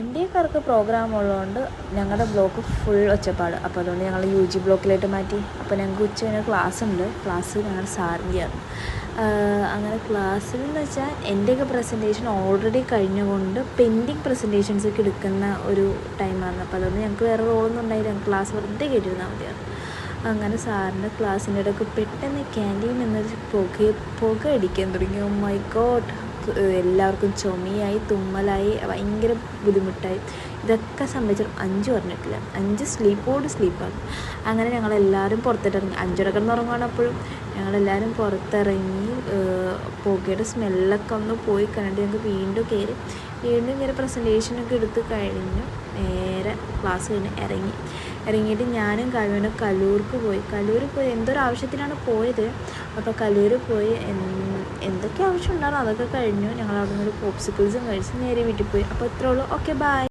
M D എക്കാർക്ക് programme ഉള്ളതുകൊണ്ട് ഞങ്ങളുടെ block full ഒച്ചപ്പാട്. അപ്പോൾ അതുകൊണ്ട് ഞങ്ങൾ യു ജി ബ്ലോക്കിലോട്ട് മാറ്റി. അപ്പോൾ ഞങ്ങൾക്ക് ഉച്ച കഴിഞ്ഞ ക്ലാസ് ഉണ്ട്. ക്ലാസ് ഞങ്ങളുടെ സാറിന്റെയാണ് അങ്ങനെ ക്ലാസ്സിൽ എന്ന് വെച്ചാൽ എന്റെയൊക്കെ പ്രസന്റേഷൻ ഓൾറെഡി കഴിഞ്ഞുകൊണ്ട് പെൻഡിങ് പ്രസന്റേഷൻസ് ഒക്കെ എടുക്കുന്ന ഒരു ടൈമാണ് അപ്പോൾ അതുകൊണ്ട് ഞങ്ങൾക്ക് വേറെ റോളൊന്നും ഉണ്ടായില്ല. ക്ലാസ് വെറുതെ കേട്ടിരുന്നാൽ മതിയാണ് അങ്ങനെ സാറിന്റെ ക്ലാസ്സിന്റെ ഇടയ്ക്ക് പെട്ടെന്ന് ക്യാന്റീൻ എന്നൊരു പുക പുക അടിക്കാൻ തുടങ്ങി. മൈ ഗോഡ് എല്ലാവർക്കും ചുമയായി തുമ്മലായി ഭയങ്കര ബുദ്ധിമുട്ടായി. ഇതൊക്കെ സംബന്ധിച്ചിട്ട് അഞ്ച് പറഞ്ഞിട്ടില്ല. അഞ്ച് സ്ലീപ്പോട് സ്ലീപ്പാണ്. അങ്ങനെ ഞങ്ങളെല്ലാവരും പുറത്തിട്ടിറങ്ങി. അഞ്ചിട ഉറങ്ങുകയാണപ്പോഴും ഞങ്ങളെല്ലാവരും പുറത്തിറങ്ങി പുകയുടെ സ്മെല്ലൊക്കെ ഒന്ന് പോയി കണ്ടിട്ട് ഞങ്ങൾക്ക് വീണ്ടും കയറി വീണ്ടും ഇങ്ങനെ പ്രസന്റേഷനൊക്കെ എടുത്ത് കഴിഞ്ഞു നേരെ ക്ലാസ് കഴിഞ്ഞ് ഇറങ്ങി. ഇറങ്ങിയിട്ട് ഞാനും കഴിവനും കലൂർക്ക് പോയി. കലൂർ പോയി എന്തൊരു ആവശ്യത്തിനാണ് പോയത്? അപ്പോൾ കലൂർ പോയി എന്തൊക്കെ ആവശ്യം ഉണ്ടായിരുന്നു അതൊക്കെ കഴിഞ്ഞു. ഞങ്ങൾ അവിടെ നിന്ന് ഒരു പോപ്സിക്കിൾസും കഴിച്ച് നേരെ വീട്ടിൽ പോയി. അപ്പോൾ ഇത്രേ ഉള്ളൂ. Okay bye